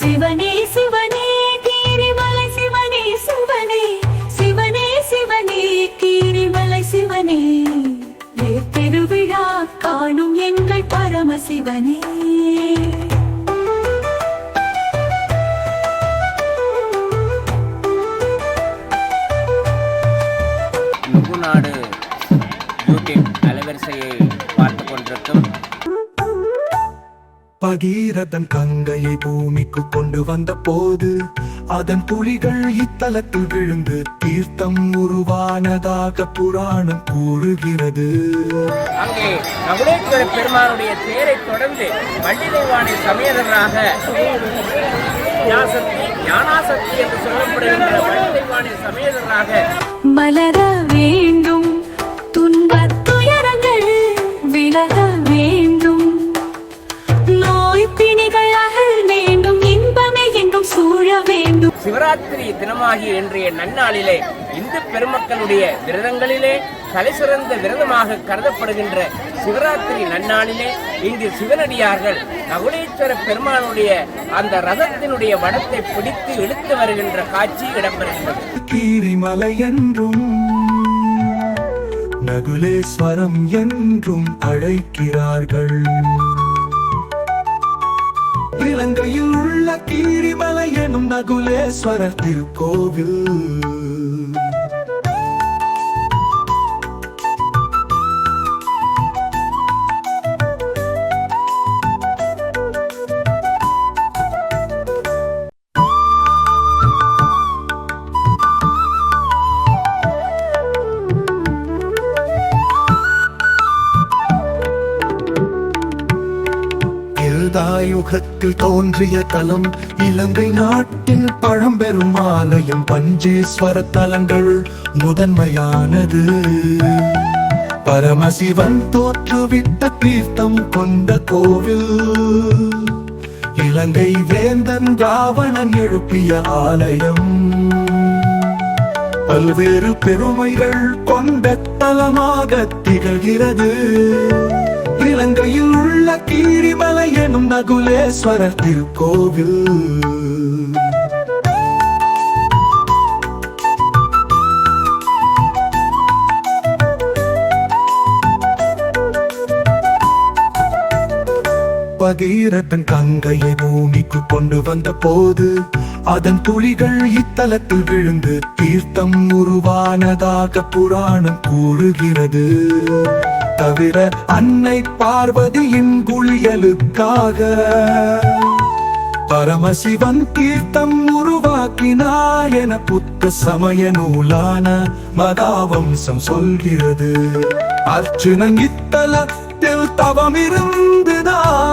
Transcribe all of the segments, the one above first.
சிவனே சிவனே கீரிமலை சிவனே சிவனே. சிவனே சிவனே கீரிமலை சிவனே. திருவிழா காணும் எங்கள் பரமசிவனே. பகீரதன் கங்கையை பூமிக்கு கொண்டு வந்த போது அதன் துளிகள் இத்தலத்தில் விழுந்து தீர்த்தம் உருவானதாக புராணம் கூறுகிறது. அங்கே நகுலேஸ்வர பெருமானுடைய தேரை தொடர்ந்து வள்ளிதேவானை சமேதராக ஞாசக்தி ஞானாசக்தி என்று சொல்லப்படுகின்ற வள்ளிதேவானை சமேதராக மலர வேண்டும் துன்பத் துயரங்கள் விலக சிவராத்திரி தினமாகிய இன்றைய நன்னாளிலே இந்து பெருமக்களுடைய விரதங்களிலே தலைசிறந்த விரதமாக கருதப்படுகின்ற சிவராத்திரி நன்னாளிலே இங்கு சிவனடியார்கள் நகுலேஸ்வர பெருமானுடைய அந்த ரதத்தினுடைய வடத்தை பிடித்து இழுத்து வருகின்ற காட்சி இடம்பெறுகின்றது கீரிமலை என்றும் நகுலேஸ்வரம் என்றும் அழைக்கிறார்கள். இலங்கையில் உள்ள கீரிமலை எனும் நகுலேஸ்வரர் திருக்கோவில். யுகத்தில் தோன்றிய தலம் இலங்கை நாட்டின் பழம்பெரும் ஆலயம் பஞ்சேஸ்வர தலங்கள் முதன்மையானது. பரமசிவன் தோற்றுவிட்ட தீர்த்தம் கொண்ட கோவில் இலங்கை வேந்தன் ராவணன் எழுப்பிய ஆலயம். பல்வேறு பெருமைகள் கொண்ட தலமாக திகழ்கிறது. இலங்கையில் உள்ள கீரிமலை எனும் நகுலேஸ்வரர் திருக்கோவில். பகீரதன் கங்கையை பூமிக்கு கொண்டு வந்த போது அதன் துளிகள் இத்தலத்தில் விழுந்து தீர்த்தம் உருவானதாக புராணம் கூறுகிறது. தவிர அன்னை பார்வதியின் குளியலுக்காக. பரமசிவன் தீர்த்தம் உருவாக்கினார் என புத்த சமய நூலான மதாவம்சம் சொல்கிறது. அர்ஜுனன் இத்தலத்தில் தவம் இருந்துதான்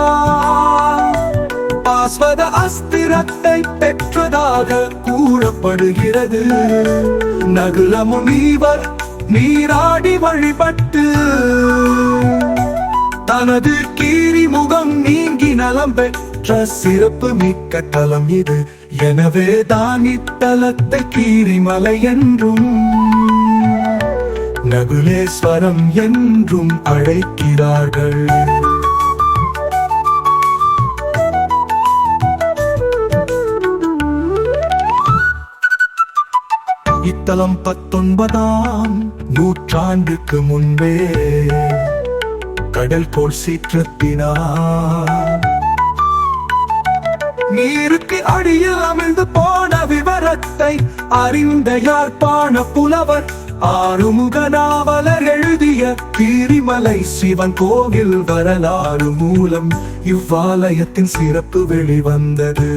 பாஸ்வத அஸ்திரத்தை பெற்றதாக கூறப்படுகிறது. நகுலமுனிவர் நீராடி வழிபட்டு தனது கீரி முகம் நீங்கி நலம் பெற்ற சிறப்பு மிக்க தலம் இது. எனவே தான் இத்தலத்தை கீரிமலை என்றும் நகுலேஸ்வரம் என்றும் அழைக்கிறார்கள். இத்தலம் பத்தொன்பதாம் நூற்றாண்டுக்கு முன்பே கடல் போல் சீற்றத்தினார். நீருக்கு அடியில் அமிழ்ந்து போன விவரத்தை அறிந்த யாழ்ப்பாண புலவர் ஆறுமுக நாவலர் எழுதிய கீரிமலை சிவன் கோவில் வரலாறு மூலம் இவ்வாலயத்தின் சிறப்பு வெளிவந்தது.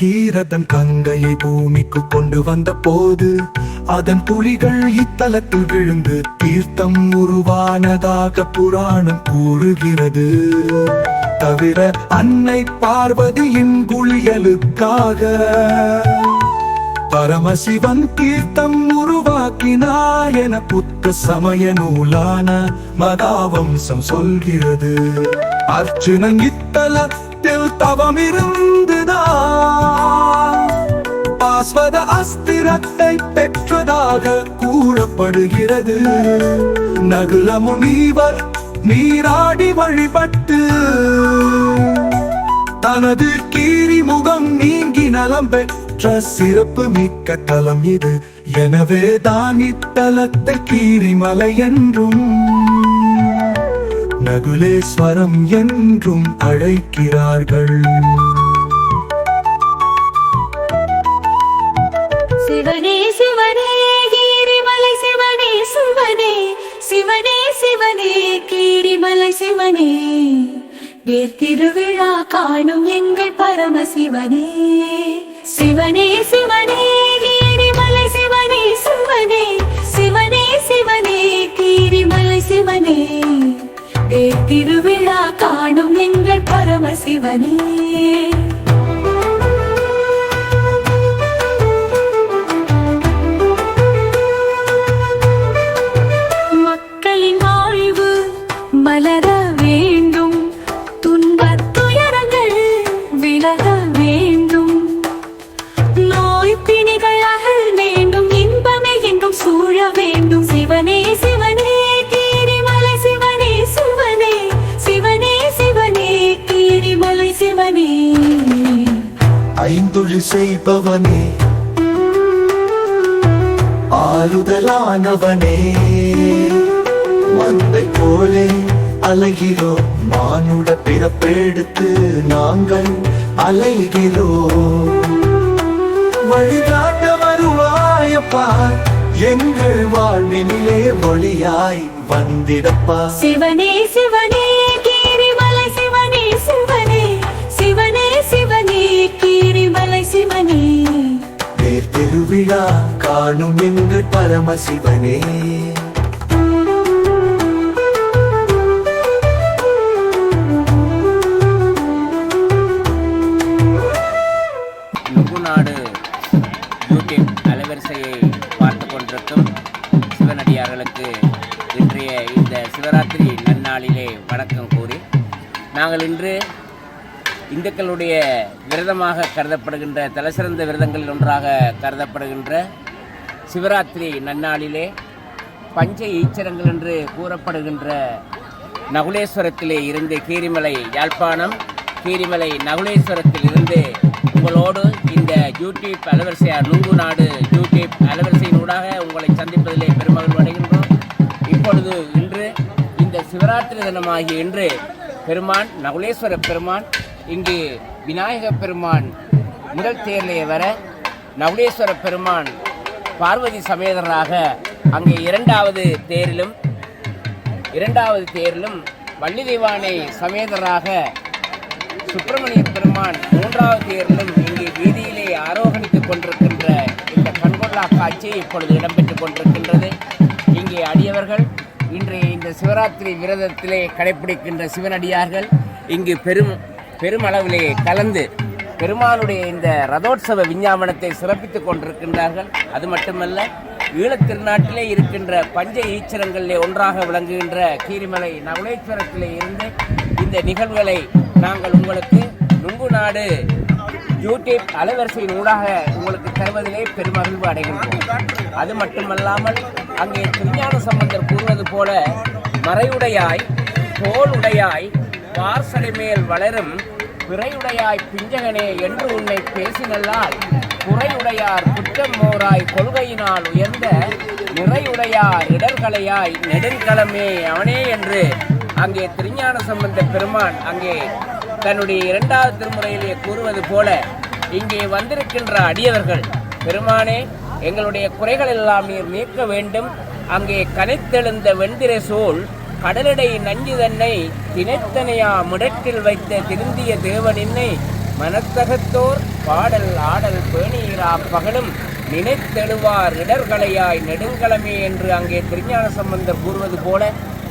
பகீரதன் கங்கையை பூமிக்கு கொண்டு வந்த போது அதன் புலிகள் இத்தலத்தில் விழுந்து தீர்த்தம் உருவானதாக புராணம் கூறுகிறது. தவிர அன்னை பார்வதியின் குளியலுக்காக பரமசிவன் தீர்த்தம் உருவாக்கினார் என புத்த சமய நூலான மதாவம்சம் சொல்கிறது. அர்ஜுனன் வீட்டில் தவம் இருந்துதான். பாஸ்வத அஸ்திரத்தை பெற்றதாக கூறப்படுகிறது. நகுல முனிவர் நீராடி வழிபட்டு தனது கீரி முகம் நீங்கி நலம் பெற்ற சிறப்பு மிக்க தலம் இது. எனவே தான் இத்தலத்தை கீரிமலை என்றும் நகுலேஸ்வரம் என்றும் அழைக்கிறார்கள். சிவனே சிவனே கீரிமலை சிவனே சிவனே சிவனே சிவனே கீரிமலை சிவனே. திருவிழா காணும் எங்கள் பரமசிவனே. சிவனே சிவனே கீரிமலை சிவனே சிவனே சிவனே சிவனே கீரிமலை சிவனே. திருவிழா காணும் எங்கள் பரமசிவனே. ஐந்தொழி செய்பவனே. ஆறுதலானவனே. மந்தை போலே அலைகிறோம். மானுட பிறப்பெடுத்து நாங்கள் அலைகிறோம். வழிகாட்ட வருவாயப்பா. எங்கள் வாழ்வினிலே ஒளியாய் வந்திடப்பா. சிவனே சிவனே சிவனே தேர் திருவிழா காணும் எங்கள் பரமசிவனே நுகுநாடு யூடியூப் அலைவரிசையை பார்த்து கொண்டிருக்கும் சிவனடியார்களுக்கு இன்றைய இந்த சிவராத்திரி நன்னாளிலே வணக்கம் கூறி நாங்கள் இன்று இந்துக்களுடைய விரதமாக கருதப்படுகின்ற தலைசிறந்த விரதங்களில் ஒன்றாக கருதப்படுகின்ற சிவராத்திரி நன்னாளிலே பஞ்ச ஈச்சரங்கள் என்று கூறப்படுகின்ற நகுலேஸ்வரத்திலே இருந்து கீரிமலை யாழ்ப்பாணம். கீரிமலை நகுலேஸ்வரத்தில் இருந்து உங்களோடு இந்த யூடியூப் அலவரிசையார் நுங்கு நாடு யூடியூப் அலவரிசையினூடாக உங்களை சந்திப்பதிலே பெருமகிழ்வு அடைகின்றோம். இப்பொழுது இன்று இந்த சிவராத்திரி தினமாகிய இன்று பெருமான் நகுலேஸ்வர பெருமான் இங்கு விநாயக பெருமான் முதல் தேர்லே வர நகுலேஸ்வர பெருமான் பார்வதி சமேதராக அங்கே இரண்டாவது தேரிலும் இரண்டாவது தேரிலும் வள்ளி தெய்வானை சமேதராக சுப்பிரமணிய பெருமான் மூன்றாவது தேரிலும் இங்கே வீதியிலே ஆரோகணித்துக் கொண்டிருக்கின்ற இந்த கண்கொள்ளா காட்சி இப்பொழுது இடம்பெற்றுக் கொண்டிருக்கின்றது. இங்கே அடியவர்கள் இன்றைய இந்த சிவராத்திரி விரதத்திலே கடைப்பிடிக்கின்ற சிவனடியார்கள் இங்கு பெரும் பெருமளவிலே கலந்து பெருமானுடைய இந்த ரதோற்சவ விஞ்ஞாபனத்தை சிறப்பித்துக் கொண்டிருக்கின்றார்கள். அது மட்டுமல்ல ஈழத்திருநாட்டிலே இருக்கின்ற பஞ்ச ஈச்சரங்களிலே ஒன்றாக விளங்குகின்ற கீரிமலை நவலேஸ்வரத்திலே இருந்து இந்த நிகழ்வுகளை நாங்கள் உங்களுக்கு நுங்கு நாடு யூடியூப் அலைவரிசையின் ஊடாக உங்களுக்கு தருவதிலே பெருமகிழ்வு அடைகின்றோம். அது மட்டுமல்லாமல் அங்கே திருஞான சம்பந்தர் கூறுவது போல மறையுடையாய் உடையாய் வார்சடை மேல் வளரும் பிறையுடையாய் பிஞ்சகனே என்று உன்னை பேசினல்லால் குறையுடையார் குற்றம் மோராய் கொள்கையினால் உயர்ந்த நிறையுடையார் இடர்களையாய் நெடுங்கலமே அவனே என்று அங்கே திருஞான சம்பந்த பெருமான் அங்கே தன்னுடைய இரண்டாவது திருமுறையிலே கூறுவது போல இங்கே வந்திருக்கின்ற அடியவர்கள் பெருமானே எங்களுடைய குறைகள் எல்லாம் நீர் நீக்க வேண்டும். அங்கே கனைத்தெழுந்த வெண்திரை சோல் கடலடை நஞ்சு தன்னை தினைத்தனையா முடட்டில் வைத்த திருந்திய தேவனின்னை மனத்தகத்தோர் பாடல் ஆடல் பேணியிரா பகலும் நினைத்தெழுவார் இடர்களையாய் நெடுங்கலமே என்று அங்கே திருஞான சம்பந்தர் கூறுவது போல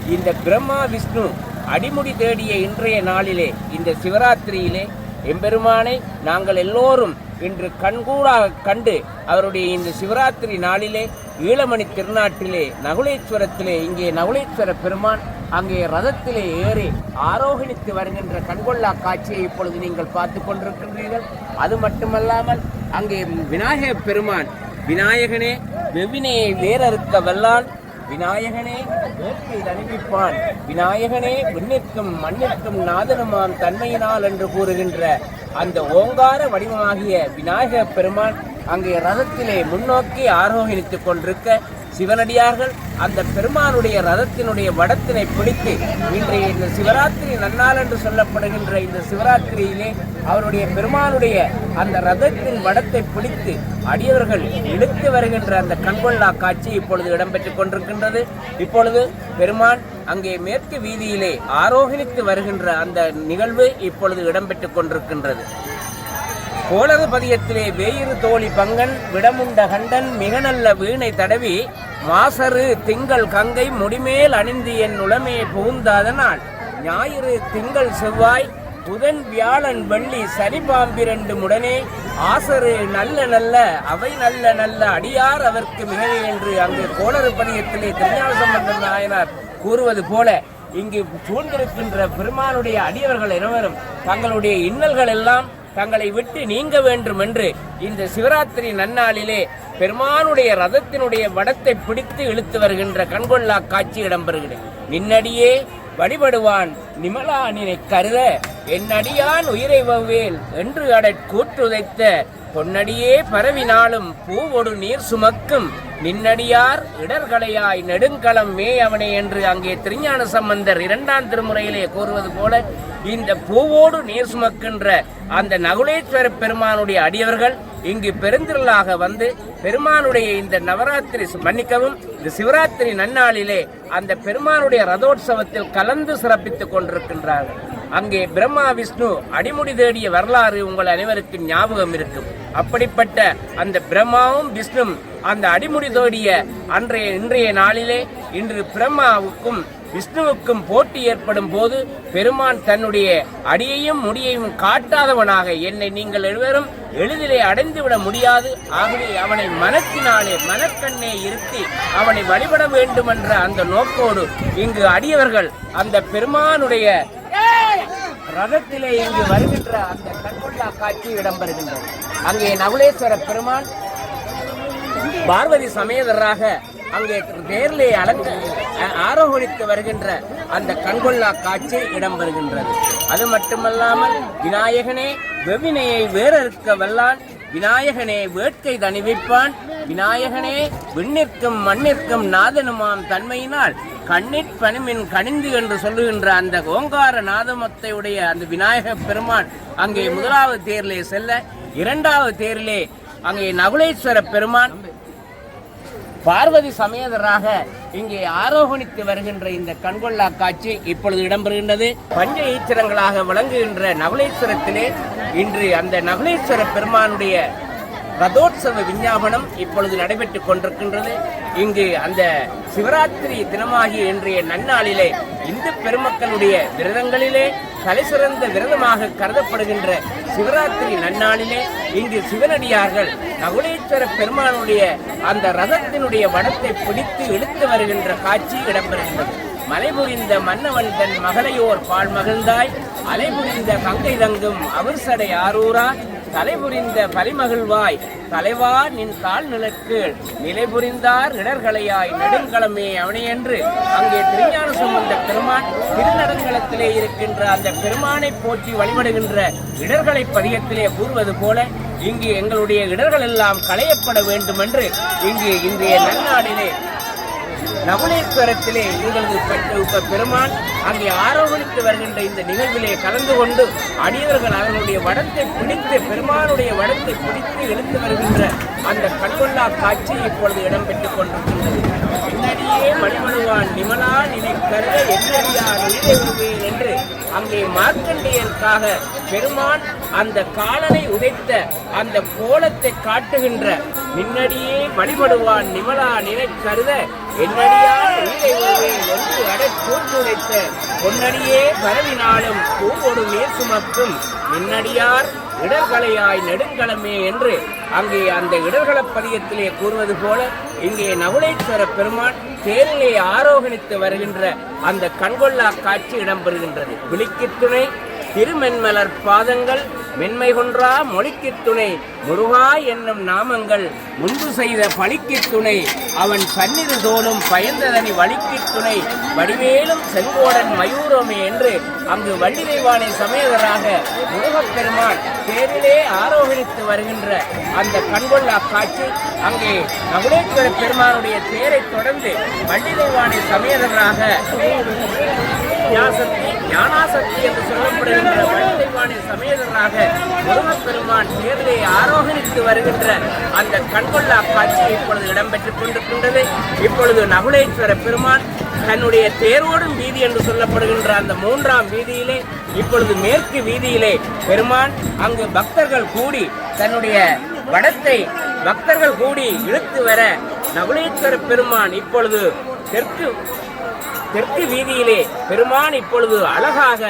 இந்த பிரம்மா விஷ்ணு அடிமுடி தேடிய இன்றைய நாளிலே இந்த சிவராத்திரியிலே எம்பெருமானை நாங்கள் எல்லோரும் இன்று கண்கூடாக கண்டு அவருடைய இந்த சிவராத்திரி நாளிலே ஈழமணி திருநாட்டிலே நகுலேஸ்வரத்திலே இங்கே நகுலேஸ்வர பெருமான் அங்கே ரதத்திலே ஏறி ஆரோகணித்து வருகின்ற கண்கொள்ளா காட்சியை இப்பொழுது நீங்கள் பார்த்து கொண்டிருக்கின்றீர்கள். அது மட்டுமல்லாமல் அங்கே விநாயக பெருமான் விநாயகனே வெவினையை வேறறுக்க வல்லான் விநாயகனே வேட்கை அறிவிப்பான் விநாயகனே விண்ணிற்கும் மண்ணிற்கும் நாதனுமாம் தன்மையினால் என்று கூறுகின்ற அந்த ஓங்கார வடிவமாகிய விநாயக பெருமான் அங்கே ரதத்திலே முன்னோக்கி ஆரோகணித்துக் கொண்டிருக்க சிவனடியார்கள் அந்த பெருமானுடைய ரதத்தினுடைய வடத்தினை பிடித்து இன்றைய இந்த சிவராத்திரி நன்னாள் என்று சொல்லப்படுகின்ற இந்த சிவராத்திரியிலே அவருடைய பெருமானுடைய அந்த ரதத்தின் வடத்தை பிடித்து அடியவர்கள் இழுத்து வருகின்ற அந்த கண்கொள்ளா காட்சி இப்பொழுது இடம்பெற்றுக் கொண்டிருக்கின்றது. இப்பொழுது பெருமான் அங்கே மேற்கு வீதியிலே ஆரோகணித்து வருகின்ற அந்த நிகழ்வு இப்பொழுது இடம்பெற்றுக் கொண்டிருக்கின்றது. கோளறு பதியத்திலே வேயிறு தோழி பங்கன் விடமுண்ட கண்டன் மிக நல்ல வீணை தடவி மாசரு திங்கள் கங்கை முடிமேல் அணிந்து என் உளமே புகுந்தாதனால் ஞாயிறு திங்கள் செவ்வாய் புதன் வியாழன் வெள்ளி சனி பாம்பிரண்டு முடனே ஆசரு நல்ல நல்ல அவை நல்ல நல்ல அடியார் அவர்க்கு மிகவே என்று அங்கு கோளறு பணியத்திலே திருஞான சம்பந்தன் நாயனார் கூறுவது போல இங்கு சூழ்ந்திருக்கின்ற பெருமானுடைய அடியவர்கள் இருவரும் தங்களுடைய இன்னல்கள் எல்லாம் தங்களை விட்டு நீங்க வேண்டும் என்று இந்த சிவராத்திரி நன்னாளிலே பெருமானுடைய ரதத்தினுடைய வடத்தை பிடித்து இழுத்து வருகின்ற கண்கொள்ளா காட்சி இடம்பெறுகிறது. நின்னடியே வழிபடுவான் நிமலா நினை கருத என்னடியான் உயிரை வவ்வேல் என்று அடற் கூற்றுதைத்த பொன்னடியே பரவினாலும் பூவொடு நீர் சுமக்கும் நின்னடியார் இடர்களையாய் நெடுங்களம் மே அவனே என்று அங்கே திருஞான சம்பந்தர் இரண்டாம் திருமுறையிலே கூறுவது போல இந்த பூவோடு நீர் சுமக்கின்ற அந்த நகுலேஸ்வர பெருமானுடைய அடியவர்கள் இங்கு பெருந்திரளாக வந்து பெருமானுடைய இந்த நவராத்திரி மன்னிக்கவும் இந்த சிவராத்திரி நன்னாளிலே அந்த பெருமானுடைய ரதோற்சவத்தில் கலந்து சிறப்பித்துக் கொண்டிருக்கின்றார்கள். அங்கே பிரம்மா விஷ்ணு அடிமுடி தேடிய வரலாறு உங்கள் அனைவருக்கும் ஞாபகம் இருக்கும். அப்படிப்பட்ட அந்த பிரம்மாவும் விஷ்ணும் அந்த அடிமுடி தோடிய அன்றைய இன்றைய நாளிலே இன்று பிரம்மாவுக்கும் விஷ்ணுவுக்கும் போட்டி ஏற்படும் போது பெருமான் தன்னுடைய அடியையும் முடியையும் காட்டாதவனாக என்னை நீங்கள் எழுவரும் எளிதிலே அடைந்துவிட முடியாது. ஆகவே அவனை மனத்தினாலே மனக்கண்ணே இருத்தி அவனை வழிபட வேண்டும் என்ற அந்த நோக்கோடு இங்கு அடியவர்கள் அந்த பெருமானுடைய ரதத்திலே இங்கு வருகின்ற அந்த கண்கொள்ளா காட்சி இடம்பெறுகின்றது. அங்கே நகுலேஸ்வர பெருமான் பார்வதி சமேதராக அங்கே நேரிலே அலங்க ஆரோகணித்து வருகின்ற அந்த கண்கொள்ளா காட்சி இடம்பெறுகின்றது. அது மட்டுமல்லாமல் விநாயகனே வெவினையை வேறறுக்க வல்லான் விநாயகனே வேட்கை தணிவிப்பான். விநாயகனே விண்ணிற்கும் மண்ணிற்கும் நாதனுமாம் தன்மையினால் கண்ணிற் பணிமின் கணிந்து என்று சொல்லுகின்ற அந்த ஓங்கார நாதமத்தை உடைய அந்த விநாயக பெருமான் அங்கே முதலாவது தேரிலே செல்ல இரண்டாவது தேரிலே அங்கே நகுலேஸ்வர பெருமான் பார்வதி சமேதராக இங்கே ஆரோகணித்து வருகின்ற இந்த கண்கொள்ளா காட்சி இப்பொழுது இடம்பெறுகின்றது. பஞ்ச ஈச்சரங்களாக விளங்குகின்ற நவலேஸ்வரத்திலே இன்று அந்த நவலேஸ்வர பெருமானுடைய ரதோற்சவ விஞ்ஞாபனம் இப்பொழுது நடைபெற்றுக் கொண்டிருக்கின்றது. இங்கு அந்த சிவராத்திரி தினமாகிய இன்றைய நன்னாளிலே இந்து பெருமக்களுடைய விரதங்களிலே தலைசிறந்த விரதமாக கருதப்படுகின்ற சிவராத்திரி நன்னாளிலே இங்கு சிவனடியார்கள் நகுலேஸ்வர பெருமானுடைய அந்த ரதத்தினுடைய வடத்தை பிடித்து இழுத்து வருகின்ற காட்சி இடம்பெறுகின்றது. மலைபுரிந்த மன்னவன் தன் மகளையோர் பால் மகிழ்ந்தாய். அலைபுரிந்த கங்கை தங்கும் அவர்சடை ஆரூரா. தலைபுரிந்த பலிமகிழ்வாய் தலைவா நின் கால் நிலக்கு நிலை புரிந்தார் இடர்களையாய் நெடுங்களமே அவனையென்று. அங்கே திருஞான சம்பந்த பெருமான் திருநடங்களத்திலே இருக்கின்ற அந்த பெருமானை போற்றி வழிபடுகின்ற இடர்களை பதியத்திலே கூறுவது போல இங்கு எங்களுடைய இடர்கள் எல்லாம் களையப்பட வேண்டும் என்று இங்கு இன்றைய நன்னாடிலே நகுலேஸ்வரத்திலே எங்களது பெருமான் அங்கே ஆரோகணித்து வருகின்ற இந்த நிகழ்விலே கலந்து கொண்டு அடியவர்கள் அவர்களுடைய வடத்தை பிடித்து பெருமானுடைய வடத்தை பிடித்து எழுந்து வருகின்ற அந்த கண்கொள்ளா காட்சி இப்பொழுது இடம்பெற்றுக் கொண்டிருக்கின்றது. பின்னடியே மணிமனுவான் நிமலா நினைக்கருத என்னடியார் உயிரை என்று அங்கே மார்க்கண்டேயருக்காக பெருமான் அந்த காலனை உதைத்த அந்த கோலத்தை காட்டுகின்ற நின்னடியே வழிபடுவான் நிமலா நினை கருத என்னடியார் உயிரை உருவேன் என்று அடை கூர்ந்துரைத்த பொன்னடியே பரவினாலும் பூவொடு நீர் சுமக்கும் நின்னடியார் இடர்களையாய் நெடுங்களமே என்று அங்கே அந்த இடர்கள பதியத்திலே கூறுவது போல இங்கே நகுலேஸ்வர பெருமான் தேரிலே ஆரோகணித்து வருகின்ற அந்த கண்கொள்ளா காட்சி இடம்பெறுகின்றது. விழிக்கு துணை திருமென்மலர் பாதங்கள் மென்மை கொன்றா மொழிக்கு துணை. முருகா என்னும் நாமங்கள் முன்பு செய்த பழிக்கு துணை. அவன் பன்னிரு தோளும் பயந்ததனி வழிக்கு துணை. வடிவேலும் செங்கோடன் மயூரமே என்று அங்கு வள்ளிதெய்வானை சமேதராக முருகப்பெருமான் தேரிலே ஆரோகணித்து வருகின்ற அந்த கண்கொள்ளா காட்சி அங்கே நகுலேஸ்வர பெருமானுடைய தேரைத் தொடர்ந்து வள்ளிதெய்வானை சமேதராக ஞாசக்தி ஞானாசக்தி என்று சொல்லப்படுகின்ற வள்ளிவாணி சமேதராக முருகப்பெருமான் தேர்தலை ஆரோகணித்து வருகின்ற அந்த கண்கொள்ளா காட்சி இப்பொழுது இடம்பெற்றுக் கொண்டிருக்கின்றது. இப்பொழுது நகுலேஸ்வர பெருமான் தன்னுடைய தேரோடும் வீதி என்று சொல்லப்படுகின்ற அந்த மூன்றாம் வீதியிலே இப்பொழுது மேற்கு வீதியிலே பெருமான் அங்கு பக்தர்கள் கூடி தன்னுடைய வடத்தை பக்தர்கள் கூடி இழுத்து வர நகுலேஸ்வர பெருமான் இப்பொழுது தெற்கு தெற்கு வீதியிலே பெருமான் இப்பொழுது அழகாக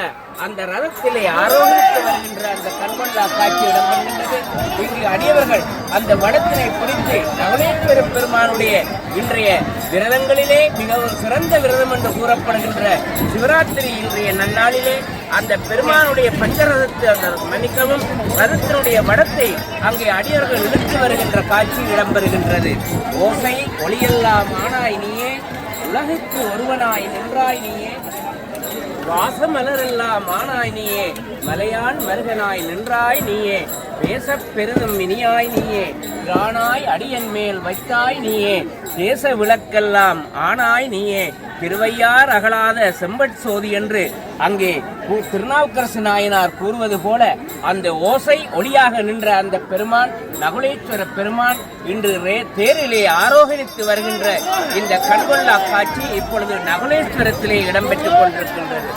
அந்த ரதத்திலே ஆரோகித்து வருகின்ற அந்த கண்மண்டா காட்சி இடம்பெறுகின்றது இங்கு அடியவர்கள் அந்த வடத்தினை பிடித்து நவனேஸ்வர பெருமானுடைய இன்றைய விரதங்களிலே மிகவும் சிறந்த விரதம் என்று கூறப்படுகின்ற சிவராத்திரி இன்றைய நன்னாளிலே அந்த பெருமானுடைய பஞ்சரதத்தை அந்த மன்னிக்கவும் ரதத்தினுடைய வடத்தை அங்கே அடியவர்கள் இழுத்து வருகின்ற காட்சி இடம்பெறுகின்றது. ஓசை ஒளியெல்லாம் ஆனாய் நீயே உலகுக்கு ஒருவனாய் நின்றாய் நீயே. வாசமலரெல்லாம் ஆனாய் நீயே. மலையான் மருகனாய் நின்றாய் நீயே. பேசப் பெருதும் இனியாய் நீயே. ராணாய் அடியன் மேல் வைத்தாய் நீயே. தேச விளக்கெல்லாம் ஆனாய் நீயே. திருவையார் அகலாத செம்பட் சோதி என்று அங்கே திருநாவுக்கரசு நாயனார் கூறுவது போல அந்த ஓசை ஒளியாக நின்ற அந்த பெருமான் நகுலேஸ்வர பெருமான் இன்று ரே- தேரிலே ஆரோகணித்து வருகின்ற இந்த கண்கொள்ளா காட்சி இப்பொழுது நகுலேஸ்வரத்திலே இடம்பெற்றுக் கொண்டிருக்கின்றது.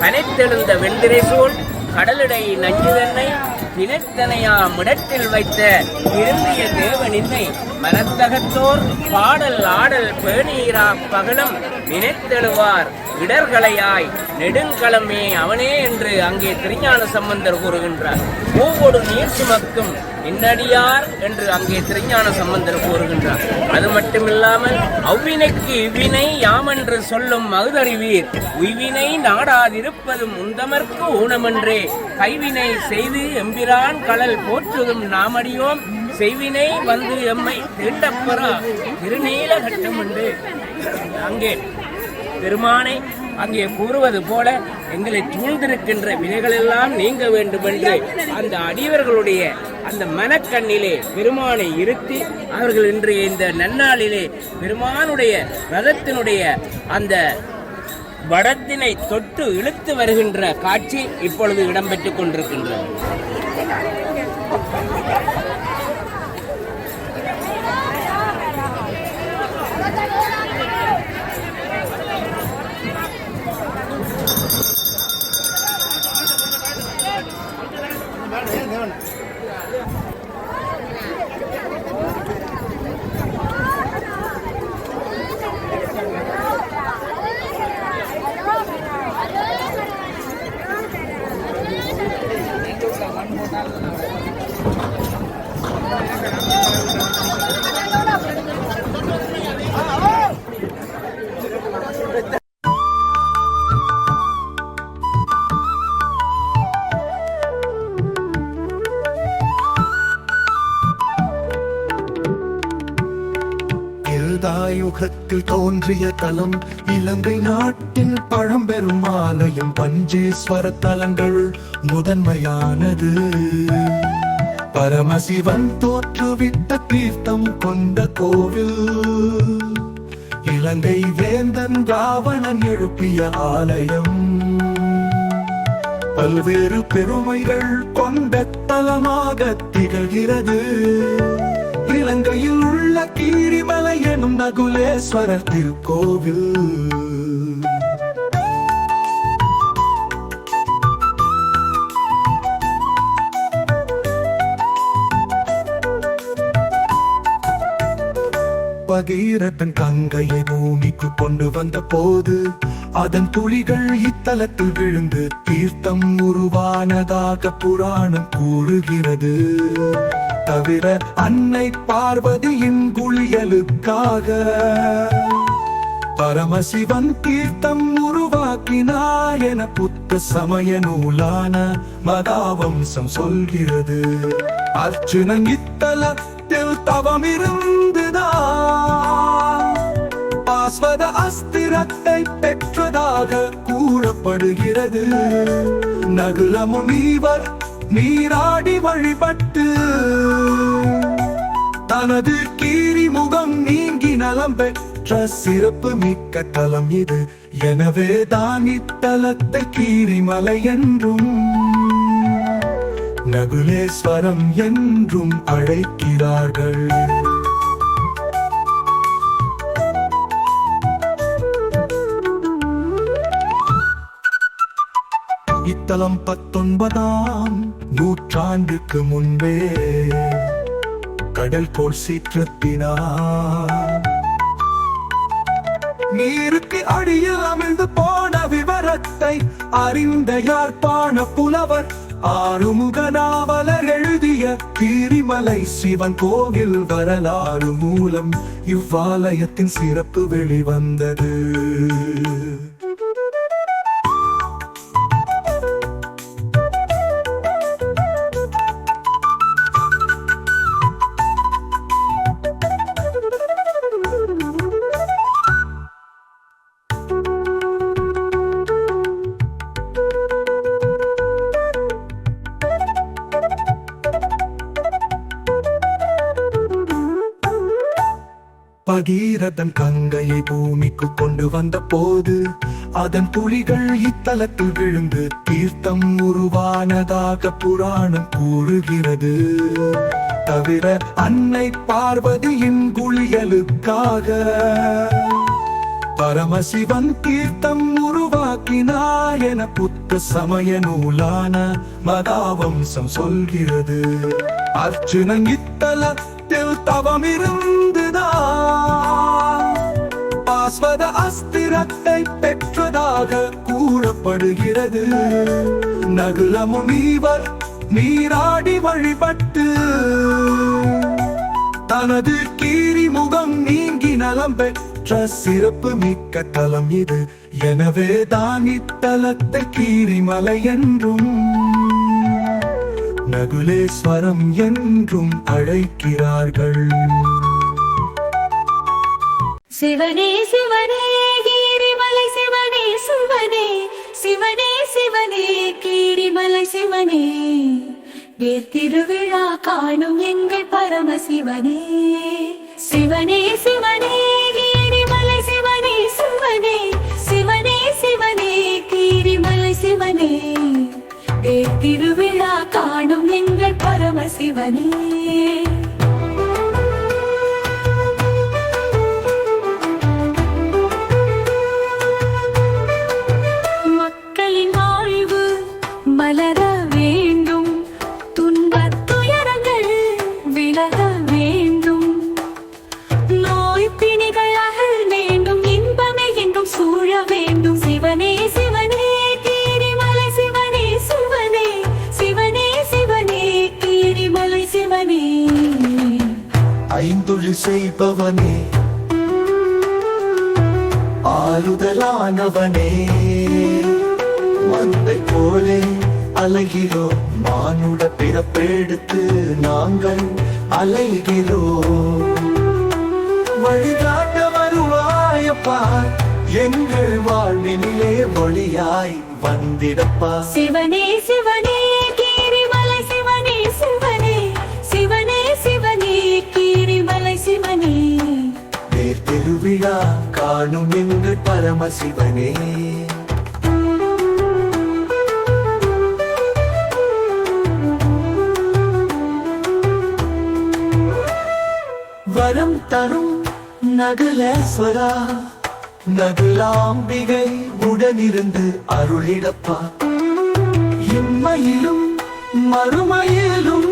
கனைத்தெழுந்த வெண்திரை சூழ் கடலிடை நஞ்சுதன்னை தினத்தனையா மிடத்தில் வைத்த திருந்திய தேவனின்மை மனத்தகத்தோர் பாடல் ஆடல் பேணீரா பகலம் நினைத்தெழுவார் இடர்களையாய் நெடுங்களமே அவனே என்று அங்கே திருஞான சம்பந்தர் கூறுகின்றார். பூவோடு நீர் சுமக்கும் இன்னடியார் என்று அங்கே திருஞான சம்பந்தர் கூறுகின்றார். அது மட்டுமில்லாமல் அவ்வினைக்கு இவ்வினை யாமென்று சொல்லும் மகுதறிவீர் உய்வினை நாடாதிருப்பதும் உந்தமர்க்கு ஊனமென்றே. கைவினை செய்து எம்பிரான் கடல் போற்றுதும் நாமடியோம். செய்வினை வந்து எம்மை தீண்டப்பெறா திருநீல கட்டம் என்று அங்கே பெருமானை அங்கே கூறுவது போல எங்களை சூழ்ந்திருக்கின்ற வினைகளெல்லாம் நீங்க வேண்டும் என்று அந்த அடியவர்களுடைய அந்த மனக்கண்ணிலே பெருமானை இருத்தி அவர்கள் இன்றைய இந்த நன்னாளிலே பெருமானுடைய ரதத்தினுடைய அந்த வடத்தினை தொட்டு இழுத்து வருகின்ற காட்சி இப்பொழுது இடம்பெற்றுக் கொண்டிருக்கின்றது. இருதாயுகத்தில் தோன்றிய தலம் இலங்கை நாட்டின் பழம்பெரும் ஆலயம் பஞ்சேஸ்வர தலங்கள் முதன்மையானது. பரமசிவன் தோற்றுவிட்ட தீர்த்தம் கொண்ட கோவில் இலங்கை வேந்தன் ராவணன் எழுப்பிய ஆலயம். பல்வேறு பெருமைகள் கொண்ட தலமாக திகழ்கிறது. இலங்கையில் உள்ள கீரிமலை எனும் நகுலேஸ்வரர் திருக்கோவில். பகீரதன் கங்கையை பூமிக்கு கொண்டு வந்த போது அதன் துளிகள் இத்தலத்தில் விழுந்து தீர்த்தம் உருவானதாக புராணம் கூறுகிறது. தவிர அன்னை பார்வதியின் குளியலுக்காக. பரமசிவன் தீர்த்தம் உருவாக்கினார் என புத்த சமய நூலான மதாவம்சம் சொல்கிறது. அர்ஜுனன் இத்தலத்தில் தவம் இருந்துதான் பாஸ்வத அஸ்திரத்தை பெற்றதாக கூறப்படுகிறது. நகுலமுனிவர் நீராடி வழிபட்டு தனது கீரி முகம் நீங்கி நலம் பெற்ற சிறப்பு மிக்க தலம் இது. எனவே தான் இத்தலத்தை கீரிமலை என்றும் நகுலேஸ்வரம் என்றும் அழைக்கிறார்கள். இத்தலம் பத்தொன்பதாம் நூற்றாண்டுக்கு முன்பே கடல் போல் சீற்றத்தினார். நீருக்கு அடியில் அமிழ்ந்து போன விவரத்தை அறிந்த யாழ்ப்பாண புலவர் ஆறுமுக நாவலர் எழுதிய கிரிமலை சிவன் கோவில் வரலாறு மூலம் இவ்வாலயத்தின் சிறப்பு வெளிவந்தது. பகீரதன் கங்கையை பூமிக்கு கொண்டு வந்த போது அதன் துளிகள் இத்தலத்தில் விழுந்து தீர்த்தம் உருவானதாக புராணம் கூறுகிறது. தவிர அன்னை பார்வதியின் குளியலுக்காக பரமசிவன் தீர்த்தம் உருவாக்கினார் என புத்த சமய நூலான மதாவம்சம் சொல்கிறது. அர்ஜுனன் இத்தலத்தில் தவம் இருந்துதான் பாஸ்வத அஸ்திரத்தை பெற்றதாக கூறப்படுகிறது. நகுல முனிவர் நீராடி வழிபட்டு தனது கீரி முகம் நீங்கி நலம் பெற்ற சிறப்பு மிக்க தலம் இது. எனவே தான் இத்தலத்தை கீரிமலை என்றும் நகுலேஸ்வரம் என்றும் அழைக்கிறார்கள். சிவனே சிவனே கீரிமலை சிவனே சிவனே சிவனே சிவனே கீரிமலை சிவனே. திருவிழா காணும் எங்கள் பரமசிவனே. சிவனே சிவனே சிவனே சிவனே சிவனே சிவனே கீரிமலை சிவனே. திருவிழா காணும் எங்கள் பரமசிவனே. ஐந்தொழில் செய்பவனே. ஆறுதலானவனே. மந்தை போலே அலைகிறோம். மானுட பிறப்பெடுத்து நாங்கள் அலைகிறோம். வழிகாட்ட வருவாயப்பா. எங்கள் வாழ்வினிலே ஒளியாய் வந்திடப்பா. சிவனே சிவனே திருவிழா காணும் என்று பரமசிவனே. வரம் தரும் நகலேஸ்வரா நகுலாம்பிகை உடனிருந்து அருளிடப்பா. இம்மையிலும் மறுமையிலும்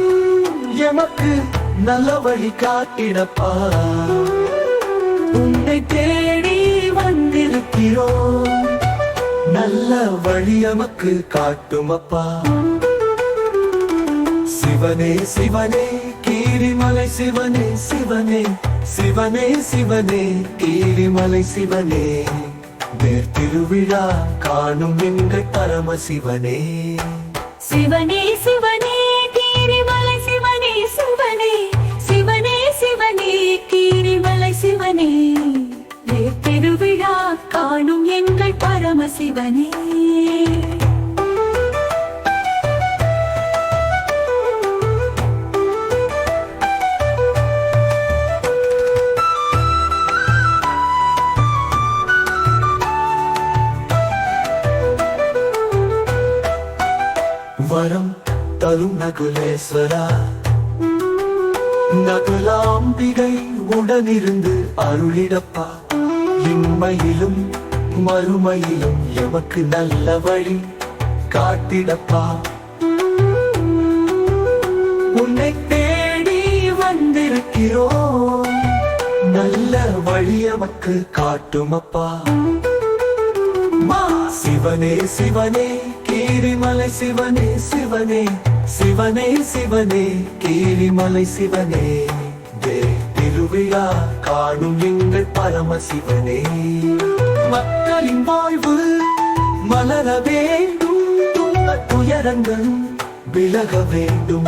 எமக்கு நல்ல வழி காட்டிடப்பா. உன்னை தேடி வந்திருக்கிறோம். நல்ல வழி எமக்கு காட்டுமப்பா சிவனே சிவனே கீரிமலை சிவனே சிவனே சிவனே சிவனே கீரிமலை சிவனே. வேர் திருவிழா காணும் எங்கள் பரம சிவனே. சிவனே சிவனே கீரிமலை சிவனே சிவனே சிவனே சிவனே கீ சிவனே வேர் திருவிழா காணும் எங்கள் பரமசிவனே. வரம் தரும் நகுலேஸ்வரா நகுலாம்பிகை உடனிருந்து அருளிடப்பா. இம்மையிலும் மறுமையிலும் எமக்கு நல்ல வழி காட்டிடப்பா. உன்னை தேடி வந்திருக்கிறோம். நல்ல வழி எமக்கு காட்டுமப்பா. மா சிவனே சிவனே கீரிமலை சிவனே சிவனே சிவனே சிவனே கீரிமலை சிவனே. திருவிழா காணும் எங்கள் பரமசிவனே. மக்களின் வாழ்வு மலர வேண்டும். துயரங்கள் விலக வேண்டும்.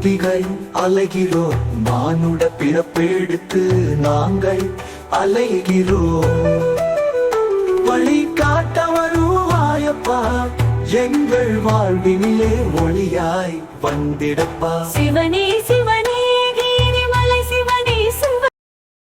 திகை அலைகிறோம். மானுட பிறப்பெடுத்து நாங்கள் அலைகிறோம். வழி காட்ட வருவாயப்பா எங்கள் வாழ்வினிலே ஒளியாய் வந்திடப்பா. சிவனே